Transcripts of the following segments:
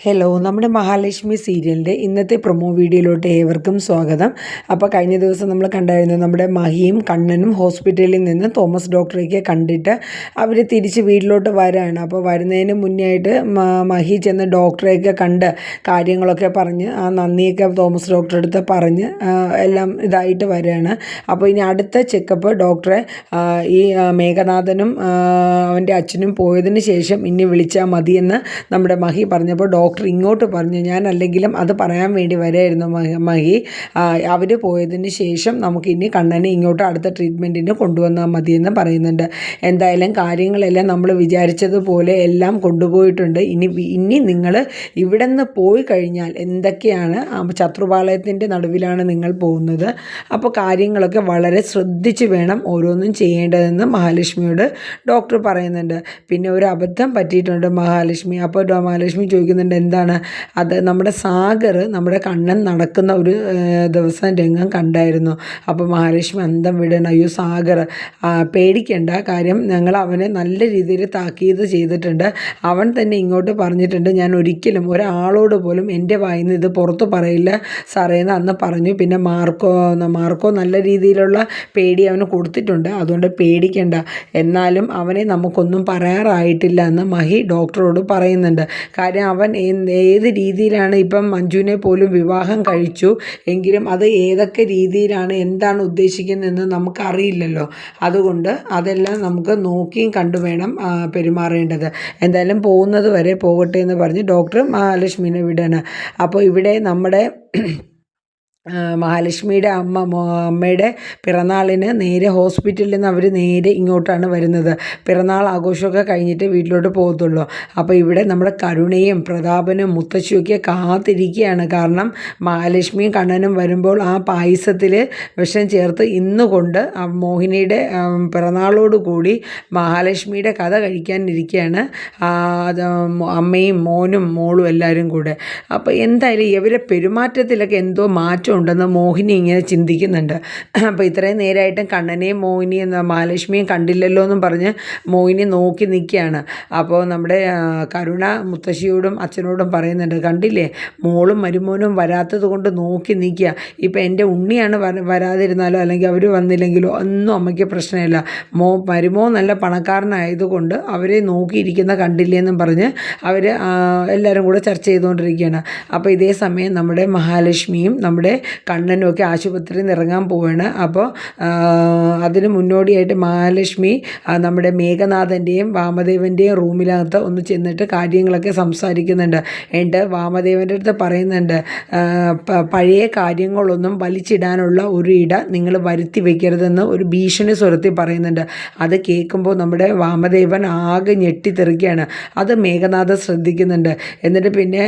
Hello നമ്മുടെ മഹാലക്ഷ്മി സീരിയലിന്റെ ഇന്നത്തെ പ്രൊമോ വീഡിയോയിലോട്ട് ഏവർക്കും സ്വാഗതം. അപ്പോൾ കഴിഞ്ഞ ദിവസം നമ്മൾ കണ്ടായിരുന്നു നമ്മുടെ മഹിയും കണ്ണനും ഹോസ്പിറ്റലിൽ നിന്ന് തോമസ് ഡോക്ടറേക്ക് കണ്ടിട്ട് അവർ തിരിച്ച് വീട്ടിലോട്ട് വരാണ്. അപ്പോൾ വരുന്നതിന് മുന്നേ ആയിട്ട് മഹി ചെന്ന് ഡോക്ടറെയൊക്കെ കണ്ട് കാര്യങ്ങളൊക്കെ പറഞ്ഞ് ആ നന്ദിയൊക്കെ തോമസ് ഡോക്ടറെ അടുത്ത് പറഞ്ഞ് എല്ലാം ഇതായിട്ട് വരികയാണ് അപ്പോൾ ഇനി അടുത്ത ചെക്കപ്പ് ഡോക്ടറെ ഈ മേഘനാഥനും അവന്റെ അച്ഛനും പോയതിന് ശേഷം ഇനി വിളിച്ചാൽ മതിയെന്ന് നമ്മുടെ മഹി പറഞ്ഞപ്പോൾ ഡോക്ടർ ഡോക്ടർ ഇങ്ങോട്ട് പറഞ്ഞു ഞാൻ അല്ലെങ്കിലും അത് പറയാൻ വേണ്ടി വരായിരുന്നു മഹി അവർ പോയതിന് ശേഷം നമുക്ക് ഇനി കണ്ണനെ ഇങ്ങോട്ട് അടുത്ത ട്രീറ്റ്മെന്റിന് കൊണ്ടുവന്നാൽ മതിയെന്ന് പറയുന്നുണ്ട്. എന്തായാലും കാര്യങ്ങളെല്ലാം നമ്മൾ വിചാരിച്ചതുപോലെ എല്ലാം കൊണ്ടുപോയിട്ടുണ്ട്. ഇനി ഇനി നിങ്ങൾ ഇവിടെ നിന്ന് പോയി കഴിഞ്ഞാൽ എന്തൊക്കെയാണ് ശത്രുപാളയത്തിന്റെ നടുവിലാണ് നിങ്ങൾ പോകുന്നത്. അപ്പോൾ കാര്യങ്ങളൊക്കെ വളരെ ശ്രദ്ധിച്ച് വേണം ഓരോന്നും ചെയ്യേണ്ടതെന്ന് മഹാലക്ഷ്മിയോട് ഡോക്ടർ പറയുന്നുണ്ട്. പിന്നെ ഒരു അബദ്ധം പറ്റിയിട്ടുണ്ട് മഹാലക്ഷ്മി. അപ്പോൾ മഹാലക്ഷ്മി ചോദിക്കുന്നുണ്ട് എന്താണ് അത് നമ്മുടെ സാഗർ നമ്മുടെ കണ്ണൻ നടക്കുന്ന ഒരു ദിവസം രംഗം കണ്ടായിരുന്നു. അപ്പോൾ മഹാലക്ഷ്മി അന്തം വിടണം. അയ്യോ സാഗർ പേടിക്കേണ്ട. കാര്യം ഞങ്ങൾ അവനെ നല്ല രീതിയിൽ താക്കീത് ചെയ്തിട്ടുണ്ട്. അവൻ തന്നെ ഇങ്ങോട്ട് പറഞ്ഞിട്ടുണ്ട് ഞാൻ ഒരിക്കലും ഒരാളോട് പോലും എന്റെ വായിൽ നിന്ന് ഇത് പുറത്ത് പറയില്ല സാറേന്ന് അന്ന് പറഞ്ഞു. പിന്നെ മാർക്കോ മാർക്കോ നല്ല രീതിയിലുള്ള പേടി അവന് കൊടുത്തിട്ടുണ്ട്. അതുകൊണ്ട് പേടിക്കേണ്ട. എന്നാലും അവനെ നമുക്കൊന്നും പറയാറായിട്ടില്ല എന്ന് മഹി ഡോക്ടറോട് പറയുന്നുണ്ട്. കാര്യം അവൻ ഏത് രീതിയിലാണ് ഇപ്പം മഞ്ജുവിനെ പോലും വിവാഹം കഴിച്ചു? എങ്കിലും അത് ഏതൊക്കെ രീതിയിലാണ് എന്താണ് ഉദ്ദേശിക്കുന്നതെന്ന് നമുക്കറിയില്ലല്ലോ. അതുകൊണ്ട് അതെല്ലാം നമുക്ക് നോക്കിയും കണ്ടു വേണം പെരുമാറേണ്ടത്. എന്തായാലും പോകുന്നത് വരെ പോകട്ടെ എന്ന് പറഞ്ഞ് ഡോക്ടർ മഹാലക്ഷ്മിനെ വിടാണ് അപ്പോൾ ഇവിടെ നമ്മുടെ മഹാലക്ഷ്മിയുടെ അമ്മ അമ്മയുടെ പിറന്നാളിന് നേരെ ഹോസ്പിറ്റലിൽ നിന്ന് അവർ നേരെ ഇങ്ങോട്ടാണ് വരുന്നത്. പിറന്നാൾ ആഘോഷമൊക്കെ കഴിഞ്ഞിട്ട് വീട്ടിലോട്ട് പോകത്തുള്ളൂ. അപ്പോൾ ഇവിടെ നമ്മുടെ കരുണയും പ്രതാപനും മുത്തശ്ശിയൊക്കെ കാത്തിരിക്കുകയാണ്. കാരണം മഹാലക്ഷ്മിയും കണ്ണനും വരുമ്പോൾ ആ പായസത്തിൽ വിഷം ചേർത്ത് ഇന്ന് കൊണ്ട് മോഹിനിയുടെ പിറന്നാളോടുകൂടി മഹാലക്ഷ്മിയുടെ കഥ കഴിക്കാനിരിക്കുകയാണ് അമ്മയും മോനും മോളും എല്ലാവരും കൂടെ. അപ്പോൾ എന്തായാലും ഇവരെ പെരുമാറ്റത്തിലൊക്കെ എന്തോ മാറ്റം ഉണ്ടെന്ന് മോഹിനി ഇങ്ങനെ ചിന്തിക്കുന്നുണ്ട്. അപ്പോൾ ഇത്രയും നേരമായിട്ടും കണ്ണനെയും മോഹിനിയും മഹാലക്ഷ്മിയും കണ്ടില്ലല്ലോ എന്നും പറഞ്ഞ് മോഹിനി നോക്കി നിൽക്കുകയാണ്. അപ്പോൾ നമ്മുടെ കരുണ മുത്തശ്ശിയോടും അച്ഛനോടും പറയുന്നുണ്ട് കണ്ടില്ലേ മോളും മരുമോനും വരാത്തത് കൊണ്ട് നോക്കി നിൽക്കുക. ഇപ്പം എന്റെ ഉണ്ണിയാണ് വരാതിരുന്നാലോ അല്ലെങ്കിൽ അവർ വന്നില്ലെങ്കിലോ ഒന്നും അമ്മയ്ക്ക് പ്രശ്നമില്ല. മോ മരുമോ നല്ല പണക്കാരനായതുകൊണ്ട് അവരെ നോക്കിയിരിക്കുന്ന കണ്ടില്ലേന്നും പറഞ്ഞ് അവർ എല്ലാവരും കൂടെ ചർച്ച ചെയ്തുകൊണ്ടിരിക്കുകയാണ്. അപ്പോൾ ഇതേ സമയം നമ്മുടെ മഹാലക്ഷ്മിയും നമ്മുടെ കണ്ണനുമൊക്കെ ആശുപത്രിയിൽ നിന്ന് ഇറങ്ങാൻ പോവാണ് അപ്പോൾ അതിന് മുന്നോടിയായിട്ട് മഹാലക്ഷ്മി നമ്മുടെ മേഘനാഥന്റെയും വാമദേവന്റെയും റൂമിനകത്ത് ഒന്ന് ചെന്നിട്ട് കാര്യങ്ങളൊക്കെ സംസാരിക്കുന്നുണ്ട്. എന്നിട്ട് വാമദേവന്റെ അടുത്ത് പറയുന്നുണ്ട് പഴയ കാര്യങ്ങളൊന്നും വലിച്ചിടാനുള്ള ഒരു ഇട നിങ്ങൾ വരുത്തി വയ്ക്കരുതെന്ന് ഒരു ഭീഷണി സ്വരത്തിൽ പറയുന്നുണ്ട്. അത് കേൾക്കുമ്പോൾ നമ്മുടെ വാമദേവൻ ആകെ ഞെട്ടിത്തെറിക്കുകയാണ്. അത് മേഘനാഥ ശ്രദ്ധിക്കുന്നുണ്ട്. എന്നിട്ട് പിന്നെ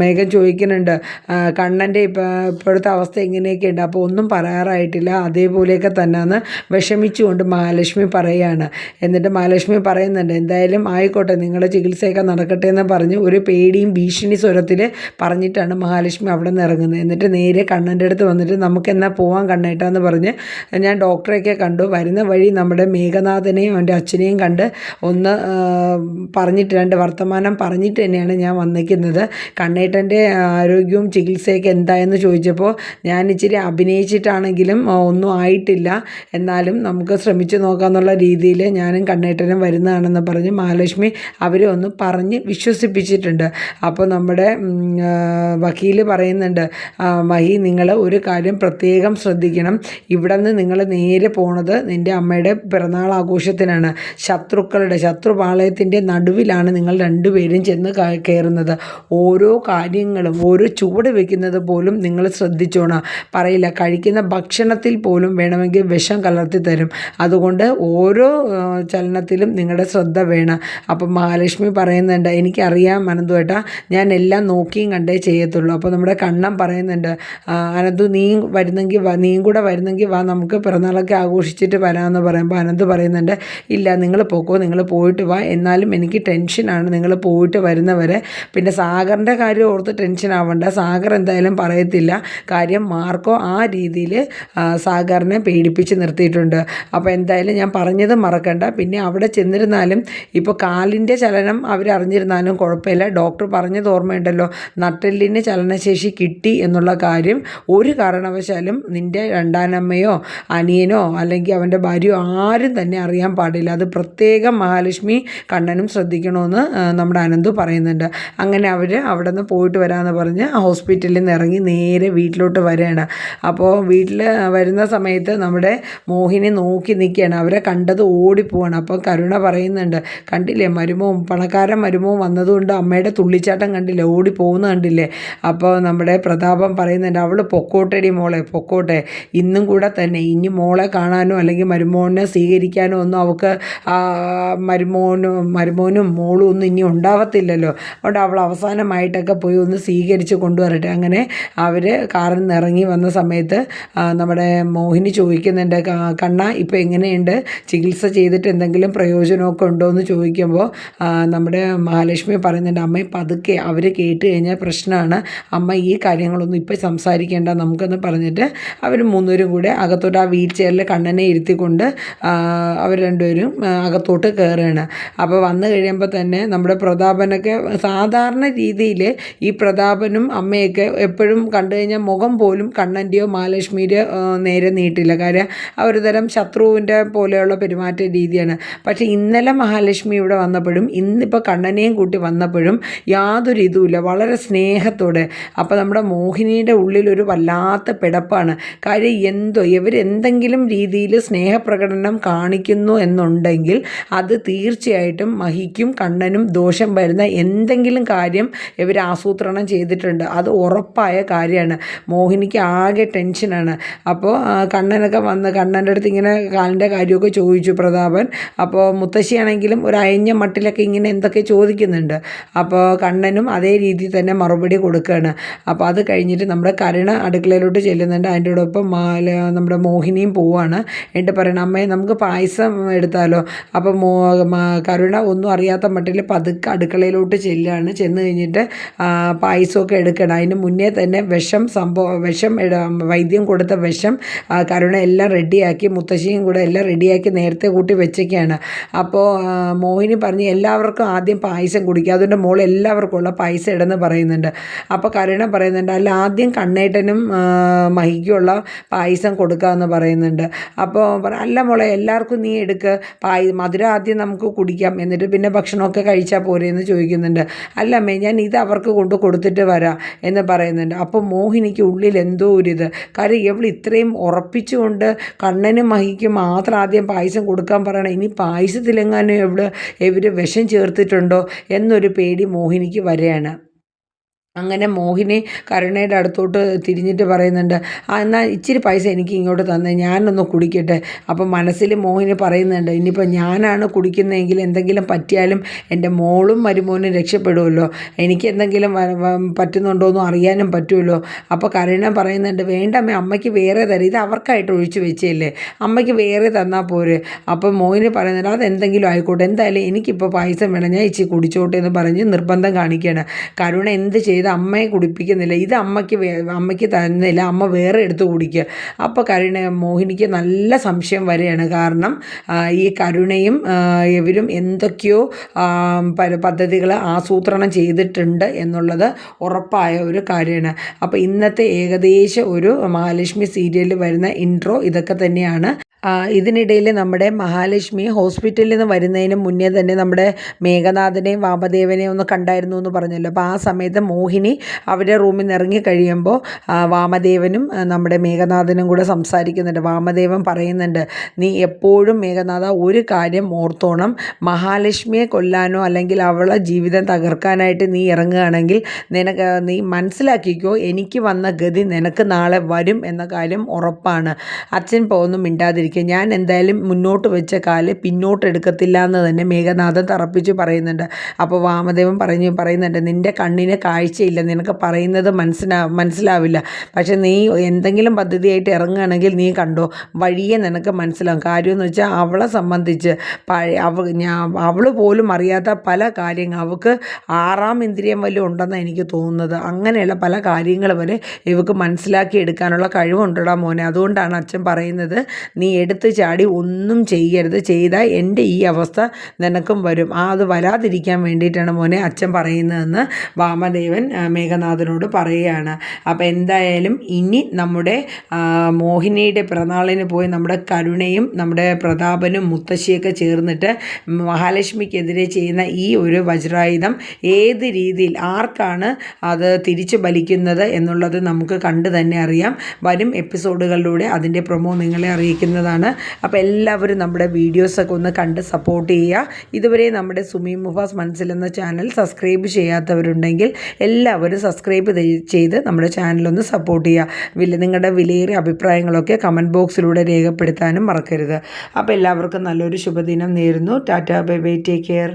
മേഘം ചോദിക്കുന്നുണ്ട് കണ്ണന്റെ ഇപ്പം ഇപ്പോഴത്തെ അവസ്ഥ ഇങ്ങനെയൊക്കെ ഉണ്ട് അപ്പോൾ ഒന്നും പറയാറായിട്ടില്ല. അതേപോലെയൊക്കെ തന്നെയെന്ന് വിഷമിച്ചുകൊണ്ട് മഹാലക്ഷ്മി പറയുകയാണ് എന്നിട്ട് മഹാലക്ഷ്മി പറയുന്നുണ്ട് എന്തായാലും ആയിക്കോട്ടെ നിങ്ങളുടെ ചികിത്സയൊക്കെ നടക്കട്ടെ എന്ന് പറഞ്ഞ് ഒരു പേടിയും ഭീഷണി സ്വരത്തിൽ പറഞ്ഞിട്ടാണ് മഹാലക്ഷ്മി അവിടെ നിന്ന് ഇറങ്ങുന്നത്. എന്നിട്ട് നേരെ കണ്ണന്റെ അടുത്ത് വന്നിട്ട് നമുക്ക് എന്നാൽ പോവാൻ കണ്ണേട്ടാന്ന് പറഞ്ഞ് ഞാൻ ഡോക്ടറെയൊക്കെ കണ്ടു. വരുന്ന വഴി നമ്മുടെ മേഘനാഥനെയും അവന്റെ അച്ഛനെയും കണ്ട് ഒന്ന് പറഞ്ഞിട്ട് രണ്ട് വർത്തമാനം പറഞ്ഞിട്ട് തന്നെയാണ് ഞാൻ വന്നിരിക്കുന്നത്. കണ്ണേട്ടന്റെ ആരോഗ്യവും ചികിത്സയൊക്കെ എന്തായെന്ന് ചോദിച്ചപ്പോൾ ഞാൻ ഇച്ചിരി അഭിനയിച്ചിട്ടാണെങ്കിലും ഒന്നും ആയിട്ടില്ല. എന്നാലും നമുക്ക് ശ്രമിച്ചു നോക്കാമെന്നുള്ള രീതിയിൽ ഞാനും കണ്ണേട്ടനും വരുന്നതാണെന്ന് പറഞ്ഞ് മഹാലക്ഷ്മി അവരെ ഒന്ന് പറഞ്ഞ് വിശ്വസിപ്പിച്ചിട്ടുണ്ട്. അപ്പോൾ നമ്മുടെ വക്കീൽ പറയുന്നുണ്ട് മഹി നിങ്ങൾ ഒരു കാര്യം പ്രത്യേകം ശ്രദ്ധിക്കണം. ഇവിടെ നിന്ന് നിങ്ങൾ നേരെ പോണത് നിന്റെ അമ്മയുടെ പിറന്നാൾ ആഘോഷത്തിനാണ്. ശത്രുക്കളുടെ ശത്രുപാളയത്തിന്റെ നടുവിലാണ് നിങ്ങൾ രണ്ടുപേരും ചെന്ന് കയറുന്നത്. ഓരോ കാര്യങ്ങളും ഓരോ ചുവട് വയ്ക്കുന്നത് പോലും നിങ്ങൾ ശ്രദ്ധിച്ചോണം. പറയില്ല കഴിക്കുന്ന ഭക്ഷണത്തിൽ പോലും വേണമെങ്കിൽ വിഷം കലർത്തി തരും. അതുകൊണ്ട് ഓരോ ചലനത്തിലും നിങ്ങളുടെ ശ്രദ്ധ വേണം. അപ്പം മഹാലക്ഷ്മി പറയുന്നുണ്ട് എനിക്കറിയാം അനന്തുവേട്ട ഞാൻ എല്ലാം നോക്കിയും കണ്ടേ ചെയ്യത്തുള്ളൂ. അപ്പോൾ നമ്മുടെ കണ്ണം പറയുന്നുണ്ട് അനന്തു നീ വരുന്നെങ്കിൽ വാ നീയും കൂടെ വരുന്നെങ്കിൽ വാ നമുക്ക് പിറന്നാളൊക്കെ ആഘോഷിച്ചിട്ട് വരാമെന്ന് പറയുമ്പോൾ അനന്ത് പറയുന്നുണ്ട് ഇല്ല നിങ്ങൾ പോക്കോ നിങ്ങൾ പോയിട്ട് വാ. എന്നാലും എനിക്ക് ടെൻഷനാണ് നിങ്ങൾ പോയിട്ട് വരുന്നവരെ. പിന്നെ സാഗറിന്റെ കാര്യം ഓർത്ത് ടെൻഷൻ ആവണ്ട. സാഗർ എന്തായാലും പറയത്തില്ല. കാര്യം മാർക്കോ ആ രീതിയിൽ സാഗറിനെ പേടിപ്പിച്ച് നിർത്തിയിട്ടുണ്ട്. അപ്പോൾ എന്തായാലും ഞാൻ പറഞ്ഞത് മറക്കണ്ട. പിന്നെ അവിടെ ചെന്നിരുന്നാലും ഇപ്പോൾ കാലിന്റെ ചലനം അവരറിഞ്ഞിരുന്നാലും കുഴപ്പമില്ല. ഡോക്ടർ പറഞ്ഞത് ഓർമ്മയുണ്ടല്ലോ നട്ടെല്ലിന് ചലനശേഷി കിട്ടി എന്നുള്ള കാര്യം ഒരു കാരണവശാലും നിന്റെ രണ്ടാനമ്മയോ അനിയനോ അല്ലെങ്കിൽ അവന്റെ ഭാര്യയോ ആരും തന്നെ അറിയാൻ പാടില്ല. അത് പ്രത്യേകം മഹാലക്ഷ്മി കണ്ണനും ശ്രദ്ധിക്കണമെന്ന് നമ്മുടെ അനന്തു പറയുന്നുണ്ട്. അങ്ങനെ അവർ അവിടെ നിന്ന് പോയിട്ട് വരാമെന്ന് പറഞ്ഞ് ഹോസ്പിറ്റലിൽ നിന്ന് ഇറങ്ങി നേരെ വീട്ടിലോട്ട് വരികയാണ് അപ്പോൾ വീട്ടിൽ വരുന്ന സമയത്ത് നമ്മുടെ മോഹിനി നോക്കി നിൽക്കുകയാണ്. അവരെ കണ്ടത് ഓടിപ്പോവാണ്. അപ്പോൾ കരുണ പറയുന്നുണ്ട് കണ്ടില്ലേ മരുമവും പണക്കാരൻ മരുമവും വന്നതുകൊണ്ട് അമ്മയുടെ തുള്ളിച്ചാട്ടം കണ്ടില്ലേ ഓടി പോകുന്ന കണ്ടില്ലേ? അപ്പോൾ നമ്മുടെ പ്രതാപം പറയുന്നുണ്ട് അവൾ പൊക്കോട്ടടി മോളെ പൊക്കോട്ടെ. ഇന്നും കൂടെ തന്നെ ഇനി മോളെ കാണാനോ അല്ലെങ്കിൽ മരുമോനെ സ്വീകരിക്കാനോ ഒന്നും അവൾക്ക് മരുമോനും മരുമോനും മോളും ഒന്നും ഇനി ഉണ്ടാവത്തില്ലല്ലോ. അതുകൊണ്ട് അവൾ അവസാനമായിട്ടൊക്കെ പോയി ഒന്ന് സ്വീകരിച്ച് കൊണ്ടുവരട്ടെ. അങ്ങനെ അവർ കാറിൽ നിന്ന് ഇറങ്ങി വന്ന സമയത്ത് നമ്മുടെ മോഹിനി ചോദിക്കുന്നുണ്ട് "ക- കണ്ണ ഇപ്പോൾ എങ്ങനെയുണ്ട്? ചികിത്സ ചെയ്തിട്ട് എന്തെങ്കിലും പ്രയോജനമൊക്കെ ഉണ്ടോ? എന്ന് ചോദിക്കുമ്പോൾ നമ്മുടെ മഹാലക്ഷ്മി പറയുന്നുണ്ട് അമ്മ പതുക്കെ അവർ കേട്ട് കഴിഞ്ഞാൽ പ്രശ്നമാണ്. അമ്മ ഈ കാര്യങ്ങളൊന്നും ഇപ്പോൾ സംസാരിക്കേണ്ട നമുക്കെന്ന് പറഞ്ഞിട്ട് അവർ മൂന്നുപേരും കൂടെ അകത്തോട്ട് ആ വീൽ ചെയറിൽ കണ്ണനെ ഇരുത്തിക്കൊണ്ട് അവർ രണ്ടുപേരും അകത്തോട്ട് കയറുകയാണ് അപ്പോൾ വന്നു കഴിയുമ്പോൾ തന്നെ നമ്മുടെ പ്രതാപനൊക്കെ സാധാരണ രീതിയിൽ ഈ പ്രതാപനും അമ്മയൊക്കെ എപ്പോഴും കണ്ടു മുഖം പോലും കണ്ണന്റെയോ മഹാലക്ഷ്മിയുടെയോ നേരെ നീട്ടില്ല. കാര്യം ആ ഒരു തരം ശത്രുവിന്റെ പോലെയുള്ള പെരുമാറ്റ രീതിയാണ്. പക്ഷേ ഇന്നലെ മഹാലക്ഷ്മി ഇവിടെ വന്നപ്പോഴും ഇന്നിപ്പോൾ കണ്ണനെയും കൂട്ടി വന്നപ്പോഴും യാതൊരു ഇതുമില്ല. വളരെ സ്നേഹത്തോടെ. അപ്പോൾ നമ്മുടെ മോഹിനിയുടെ ഉള്ളിലൊരു വല്ലാത്ത പിടപ്പാണ്. കാര്യം എന്തോ ഇവരെന്തെങ്കിലും രീതിയിൽ സ്നേഹപ്രകടനം കാണിക്കുന്നു എന്നുണ്ടെങ്കിൽ അത് തീർച്ചയായിട്ടും മഹിക്കും കണ്ണനും ദോഷം വരുന്ന എന്തെങ്കിലും കാര്യം ഇവർ ആസൂത്രണം ചെയ്തിട്ടുണ്ട്. അത് ഉറപ്പായ കാര്യമാണ്. മോഹിനിക്ക് ആകെ ടെൻഷനാണ്. അപ്പോൾ കണ്ണനൊക്കെ വന്ന് കണ്ണന്റെ അടുത്ത് ഇങ്ങനെ കാലിന്റെ കാര്യമൊക്കെ ചോദിച്ചു പ്രതാപൻ. അപ്പോൾ മുത്തശ്ശിയാണെങ്കിലും ഒരു അയഞ്ഞ മട്ടിലൊക്കെ ഇങ്ങനെ എന്തൊക്കെ ചോദിക്കുന്നുണ്ട്. അപ്പോൾ കണ്ണനും അതേ രീതിയിൽ തന്നെ മറുപടി കൊടുക്കുകയാണ് അപ്പോൾ അത് കഴിഞ്ഞിട്ട് നമ്മുടെ കരുണ അടുക്കളയിലോട്ട് ചെല്ലുന്നുണ്ട്. അതിന്റെ ഒപ്പം മാല നമ്മുടെ മോഹിനിയും പോവാണ്. എന്നിട്ട് പറയണം അമ്മയെ നമുക്ക് പായസം എടുത്താലോ? അപ്പോൾ മോ കരുണ ഒന്നും അറിയാത്ത മട്ടിൽ പതുക്കെ അടുക്കളയിലോട്ട് ചെല്ലുകയാണ്. ചെന്ന് കഴിഞ്ഞിട്ട് പായസമൊക്കെ എടുക്കണം അതിന് മുന്നേ തന്നെ വിഷം സംഭവം വിഷം വൈദ്യം കൊടുത്ത വിഷം കരുണ എല്ലാം റെഡിയാക്കി മുത്തശ്ശിയും കൂടെ എല്ലാം റെഡിയാക്കി നേരത്തെ കൂട്ടി വെച്ചൊക്കെയാണ് അപ്പോൾ മോഹിനി പറഞ്ഞ് എല്ലാവർക്കും ആദ്യം പായസം കുടിക്കുക. അതുകൊണ്ട് മോൾ എല്ലാവർക്കും ഉള്ള പായസം ഇടന്ന് പറയുന്നുണ്ട്. അപ്പോൾ കരുണ പറയുന്നുണ്ട് അല്ല ആദ്യം കണ്ണേട്ടനും മഹിക്കുള്ള പായസം കൊടുക്കാമെന്ന് പറയുന്നുണ്ട്. അപ്പോൾ അല്ല മോളെ എല്ലാവർക്കും നീ എടുക്ക്. പായ മധുരം ആദ്യം നമുക്ക് കുടിക്കാം. എന്നിട്ട് പിന്നെ ഭക്ഷണമൊക്കെ കഴിച്ചാൽ പോരെ എന്ന് ചോദിക്കുന്നുണ്ട്. അല്ല അമ്മേ ഞാൻ ഇത് അവർക്ക് കൊണ്ട് കൊടുത്തിട്ട് വരാം എന്ന് പറയുന്നുണ്ട്. അപ്പോൾ മോഹിനിക്ക് ഉള്ളിൽ എന്തോ ഒരു ഇത്. കാര്യം ഇവൾ ഇത്രയും ഉറപ്പിച്ചുകൊണ്ട് കണ്ണനും മഹിക്ക് മാത്രം ആദ്യം പായസം കൊടുക്കാൻ പറയണം. ഇനി പായസത്തിലെങ്ങാനും എവിടെ ഇവർ വിഷം ചേർത്തിട്ടുണ്ടോ എന്നൊരു പേടി മോഹിനിക്ക് വരെയാണ് അങ്ങനെ മോഹിനി കരുണയുടെ അടുത്തോട്ട് തിരിഞ്ഞിട്ട് പറയുന്നുണ്ട് ആ എന്നാൽ ഇച്ചിരി പൈസ എനിക്ക് ഇങ്ങോട്ട് തന്നെ ഞാനൊന്ന് കുടിക്കട്ടെ. അപ്പം മനസ്സിൽ മോഹിനി പറയുന്നുണ്ട് ഇനിയിപ്പോൾ ഞാനാണ് കുടിക്കുന്നതെങ്കിൽ എന്തെങ്കിലും പറ്റിയാലും എന്റെ മോളും മരുമോനും രക്ഷപ്പെടുമല്ലോ എനിക്ക് എന്തെങ്കിലും പറ്റുന്നുണ്ടോ എന്നും അറിയാനും പറ്റുമല്ലോ അപ്പോൾ കരുണ പറയുന്നുണ്ട് വേണ്ട അമ്മയ്ക്ക് വേറെ തരാം. ഇത് അവർക്കായിട്ട് ഒഴിച്ചു വെച്ചല്ലേ. അമ്മയ്ക്ക് വേറെ തന്നാൽ പോരെ. അപ്പോൾ മോഹിനി പറയുന്നുണ്ട് അതെന്തെങ്കിലും ആയിക്കോട്ടെ. എന്തായാലും എനിക്കിപ്പോൾ പായസം വേണം. ഞാൻ ഇച്ചിരി കുടിച്ചോട്ടെ എന്ന് പറഞ്ഞ് നിർബന്ധം കാണിക്കുകയാണ്. കരുണ എന്ത് ചെയ്ത്? അമ്മയെ കുടിപ്പിക്കുന്നില്ല ഇത് അമ്മയ്ക്ക് അമ്മയ്ക്ക് തരുന്നില്ല അമ്മ വേറെ എടുത്ത് കുടിക്കുക. അപ്പോൾ കരുണ മോഹിനിക്ക് നല്ല സംശയം വരികയാണ്. കാരണം ഈ കരുണയും ഇവരും എന്തൊക്കെയോ പദ്ധതികൾ ആസൂത്രണം ചെയ്തിട്ടുണ്ട് എന്നുള്ളത് ഉറപ്പായ ഒരു കാര്യമാണ്. അപ്പോൾ ഇന്നത്തെ ഏകദേശം ഒരു മഹാലക്ഷ്മി സീരിയലിൽ വരുന്ന ഇൻട്രോ ഇതൊക്കെ തന്നെയാണ്. ഇതിനിടയിൽ നമ്മുടെ മഹാലക്ഷ്മി ഹോസ്പിറ്റലിൽ നിന്ന് വരുന്നതിന് മുന്നേ തന്നെ നമ്മുടെ മേഘനാഥനെയും വാമദേവനെയും ഒന്ന് കണ്ടായിരുന്നു എന്ന് പറഞ്ഞല്ലോ. അപ്പോൾ ആ സമയത്ത് മോഹിനി അവരുടെ റൂമിൽ നിന്ന് ഇറങ്ങി കഴിയുമ്പോൾ വാമദേവനും നമ്മുടെ മേഘനാഥനും കൂടെ സംസാരിക്കുന്നുണ്ട്. വാമദേവൻ പറയുന്നുണ്ട് നീ എപ്പോഴും മേഘനാഥ ഒരു കാര്യം ഓർത്തോണം. മഹാലക്ഷ്മിയെ കൊല്ലാനോ അല്ലെങ്കിൽ അവളെ ജീവിതം തകർക്കാനായിട്ട് നീ ഇറങ്ങുകയാണെങ്കിൽ നിനക്ക് നീ മനസ്സിലാക്കിക്കോ എനിക്ക് വന്ന ഗതി നിനക്ക് നാളെ വരും എന്ന കാര്യം ഉറപ്പാണ്. അച്ഛൻ പോകുന്നു മിണ്ടാതിരിക്കുക തീരുമാനിക്കുക ഞാൻ എന്തായാലും മുന്നോട്ട് വെച്ച കാൽ പിന്നോട്ട് എടുക്കത്തില്ല എന്ന് തന്നെ മേഘനാഥൻ തറപ്പിച്ച് പറയുന്നുണ്ട്. അപ്പോൾ വാമദേവൻ പറഞ്ഞു പറയുന്നുണ്ട് നിന്റെ കണ്ണിന് കാഴ്ചയില്ല. നിനക്ക് പറയുന്നത് മനസ്സിലാ മനസ്സിലാവില്ല. പക്ഷെ നീ എന്തെങ്കിലും പദ്ധതിയായിട്ട് ഇറങ്ങുകയാണെങ്കിൽ നീ കണ്ടോ വഴിയെ നിനക്ക് മനസ്സിലാവും. കാര്യമെന്ന് വെച്ചാൽ അവളെ സംബന്ധിച്ച് പഴയ അവ ഞാൻ അവൾ പോലും അറിയാത്ത പല കാര്യങ്ങൾ അവൾക്ക് ആറാം ഇന്ദ്രിയം വല്ലതും ഉണ്ടെന്നാണ് എനിക്ക് തോന്നുന്നത്. അങ്ങനെയുള്ള പല കാര്യങ്ങൾ വരെ ഇവക്ക് മനസ്സിലാക്കി എടുക്കാനുള്ള കഴിവുണ്ടടാ മോനെ. അതുകൊണ്ടാണ് അച്ഛൻ പറയുന്നത് നീ എടുത്ത് ചാടി ഒന്നും ചെയ്യരുത്. ചെയ്താൽ എന്റെ ഈ അവസ്ഥ നിനക്കും വരും. ആ അത് വരാതിരിക്കാൻ വേണ്ടിയിട്ടാണ് മോനെ അച്ഛൻ പറയുന്നതെന്ന് വാമദേവൻ മേഘനാഥനോട് പറയുകയാണ്. അപ്പോൾ എന്തായാലും ഇനി നമ്മുടെ മോഹിനിയുടെ പിറന്നാളിന് പോയി നമ്മുടെ കരുണയും നമ്മുടെ പ്രതാപനും മുത്തശ്ശിയൊക്കെ ചേർന്നിട്ട് മഹാലക്ഷ്മിക്കെതിരെ ചെയ്യുന്ന ഈ ഒരു വജ്രായുധം ഏത് രീതിയിൽ ആർക്കാണ് അത് തിരിച്ചു ബലിക്കുന്നത് എന്നുള്ളത് നമുക്ക് കണ്ടു തന്നെ അറിയാം. വരും എപ്പിസോഡുകളിലൂടെ അതിന്റെ പ്രൊമോ നിങ്ങളെ അറിയിക്കുന്നതാണ്. അപ്പോൾ എല്ലാവരും നമ്മുടെ വീഡിയോസൊക്കെ ഒന്ന് കണ്ട് സപ്പോർട്ട് ചെയ്യുക. ഇതുവരെ നമ്മുടെ സുമി മുഫാസ് മനസ്സിൽ എന്ന ചാനൽ സബ്സ്ക്രൈബ് ചെയ്യാത്തവരുണ്ടെങ്കിൽ എല്ലാവരും സബ്സ്ക്രൈബ് ചെയ്ത് നമ്മുടെ ചാനലൊന്ന് സപ്പോർട്ട് ചെയ്യുക. വില നിങ്ങളുടെ വിലയേറിയ അഭിപ്രായങ്ങളൊക്കെ കമന്റ് ബോക്സിലൂടെ രേഖപ്പെടുത്താനും മറക്കരുത്. അപ്പോൾ എല്ലാവർക്കും നല്ലൊരു ശുഭദിനം നേരുന്നു. Tata bye bye take care